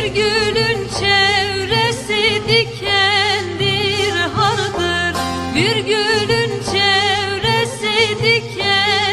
Bir gülün çevresi dikendir hardır. Bir gülün çevresi dikendir.